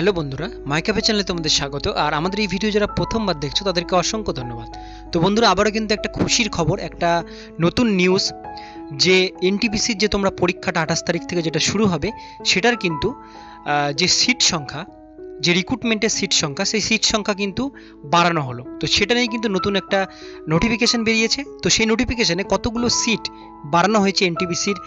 Hello বন্ধুরা মাইকাপে চ্যানেলে তোমাদের স্বাগত। আর আমাদের এই ভিডিও যারা প্রথমবার দেখছ, তাদেরকে অসংখ্য ধন্যবাদ। তো বন্ধুরা, আবারও কিন্তু একটা খুশির খবর, একটা নতুন নিউজ যে এনটিপিসির যে তোমরা পরীক্ষাটা আঠাশ তারিখ থেকে যেটা শুরু হবে, সেটার কিন্তু যে সিট সংখ্যা যে রিক্রুটমেন্টের সিট সংখ্যা, সেই সিট সংখ্যা কিন্তু বাড়ানো হলো। তো সেটা নিয়ে কিন্তু নতুন একটা নোটিফিকেশান বেরিয়েছে। তো সেই নোটিফিকেশনে কতগুলো সিট বাড়ানো হয়েছে এনটিপিসির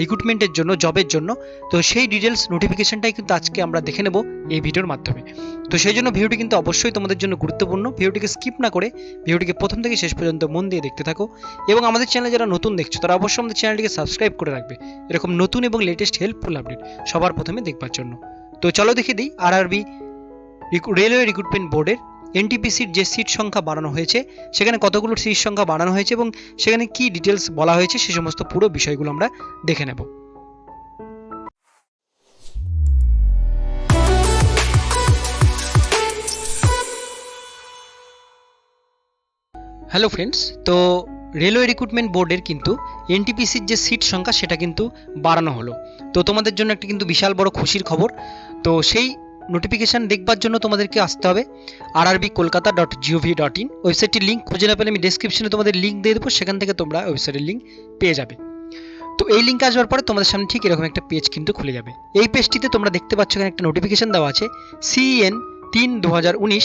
রিক্রুটমেন্টের জন্য জবের জন্য? তো সেই ডিটেলস নোটিফিকেশনটাই কিন্তু আজকে আমরা দেখে নেব এই ভিডিওর মাধ্যমে। তো সেই জন্য ভিডিওটি কিন্তু অবশ্যই তোমাদের জন্য গুরুত্বপূর্ণ। ভিডিওটিকে স্কিপ না করে ভিডিওটিকে প্রথম থেকে শেষ পর্যন্ত মন দিয়ে দেখতে থাকো। এবং আমাদের চ্যানেলে যারা নতুন দেখছ, তারা অবশ্যই আমাদের চ্যানেলটিকে সাবস্ক্রাইব করে রাখবে। এরকম নতুন এবং লেটেস্ট হেল্পফুল আপডেট সবার প্রথমে দেখবার জন্য। তো চলো দেখে দিই আরআরবি রেলওয়ে রিক্রুটমেন্ট বোর্ডের এনটিপিসির যে সিট সংখ্যা বাড়ানো হয়েছে, সেখানে কতগুলো সিট সংখ্যা বাড়ানো হয়েছে এবং সেখানে কি ডিটেলস বলা হয়েছে সে সমস্ত পুরো বিষয়গুলো আমরা দেখে নেব। হ্যালো ফ্রেন্ডস তো রেলওয়ে রিক্রুটমেন্ট বোর্ডের কিন্তু এনটিপিসির যে সিট সংখ্যা, সেটা কিন্তু বাড়ানো হলো। তো তোমাদের জন্য একটা কিন্তু বিশাল বড় খুশির খবর তো সেই নোটিফিকেশান দেখবার জন্য তোমাদেরকে আসতে হবে RRB Kolkata dot GOV dot in ওয়েবসাইটটির link খুঁজে না পেলে আমি ডেসক্রিপশনে তোমাদের লিঙ্ক দিয়ে দেবো, সেখান থেকে তোমরা ওয়েবসাইটের লিঙ্ক পেয়ে যাবে। তো এই লিঙ্ক আসবার পরে তোমাদের সামনে ঠিক এরকম একটা পেজ কিন্তু খুলে যাবে। এই পেজটিতে তোমরা দেখতে পাচ্ছ এখানে একটা নোটিফিকেশন দেওয়া আছে সিএন তিন দু হাজার উনিশ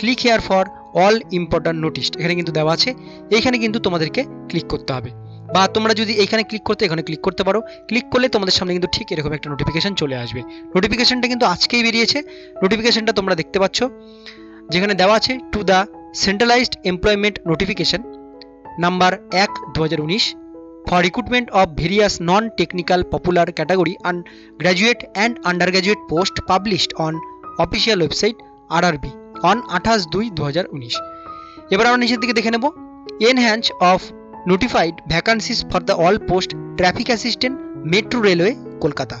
click here for all important notice এখানে কিন্তু দেওয়া আছে, এইখানে কিন্তু তোমাদেরকে ক্লিক করতে হবে। বা তোমরা যদি এখানে ক্লিক করতে, এখানে ক্লিক করতে পারো। ক্লিক করলে তোমাদের সামনে কিন্তু ঠিক এরকম একটা নোটিফিকেশন চলে আসবে। নোটিফিকেশনটা কিন্তু আজকেই বেরিয়েছে। নোটিফিকেশনটা তোমরা দেখতে পাচ্ছ। যেখানে দেওয়া আছে to the centralised employment notification number এক দু for recruitment of various non technical popular category un graduate and undergraduate post published on official website RRB on আঠাশ দুই দু হাজার উনিশ। এবার আমরা নিচের দিকে দেখে নেব। Enhance of notified vacancies for the all post traffic assistant metro railway Kolkata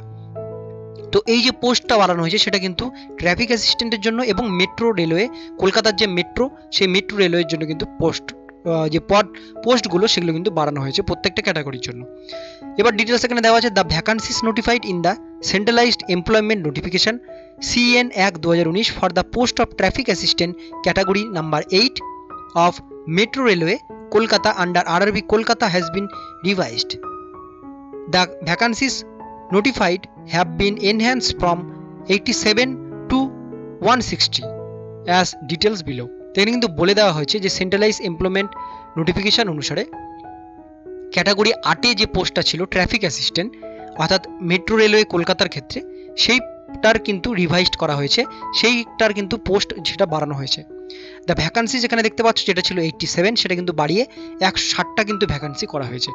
তো এই যে পোস্টটা বাড়ানো হয়েছে, সেটা কিন্তু ট্রাফিক অ্যাসিস্ট্যান্টের জন্য এবং মেট্রো রেলওয়ে কলকাতার যে মেট্রো সেই মেট্রো রেলওয়ের জন্য কিন্তু পোস্ট যে পদ পোস্টগুলো সেগুলো কিন্তু বাড়ানো হয়েছে প্রত্যেকটা ক্যাটাগরির জন্য। এবার ডিটেলস এখানে দেওয়া আছে the vacancies notified in the centralised employment notification CEN এক দু হাজার উনিশ for the post of traffic assistant category number eight of metro railway Kolkata under RRB Kolkata has been revised the vacancies notified have been enhanced from 87 to 160 as details below. এখানে কিন্তু বলে দেওয়া হয়েছে যে সেন্ট্রালাইজ এমপ্লয়মেন্ট নোটিফিকেশন অনুসারে category আটে যে পোস্টটা ছিল ট্রাফিক অ্যাসিস্ট্যান্ট অর্থাৎ মেট্রো রেলওয়ে কলকাতার ক্ষেত্রে, সেইটার কিন্তু রিভাইজড করা হয়েছে। সেইটার কিন্তু পোস্ট সেটা বাড়ানো হয়েছে। দ্য ভ্যাকান্সি যেখানে দেখতে পাচ্ছ যেটা ছিল এইটটি সেভেন সেটা কিন্তু বাড়িয়ে একশো ষাটটা কিন্তু ভ্যাকান্সি করা হয়েছে।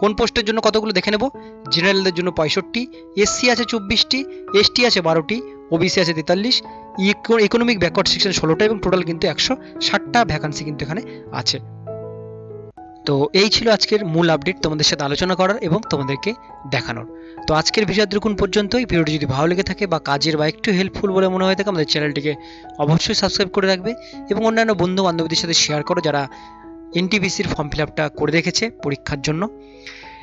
কোন পোস্টের জন্য কতগুলো দেখে নেব? জেনারেলদের জন্য পঁয়ষট্টি, এসসি আছে চব্বিশটি, এসটি আছে বারোটি, ওবিসি আছে তেতাল্লিশ ইকোনমিক ব্যাকওয়ার্ড সেকশন ষোলোটা এবং টোটাল কিন্তু একশো ষাটটা ভ্যাকান্সি কিন্তু এখানে আছে। তো এই ছিল আজকের মূল আপডেট তোমাদের সাথে আলোচনা করার এবং তোমাদেরকে দেখানোর। তো আজকের ভিডিও দেখুন পর্যন্তই। ভিডিওটি যদি ভালো লেগে থাকে বা কাজের বা একটু হেল্পফুল বলে মনে হয় থাকে, আমাদের চ্যানেলটিকে অবশ্যই সাবস্ক্রাইব করে রাখবে এবং অন্যান্য বন্ধু বান্ধবীদের সাথে শেয়ার করো যারা এনটিপিসির ফর্ম ফিল আপটা করে রেখেছে পরীক্ষার জন্য।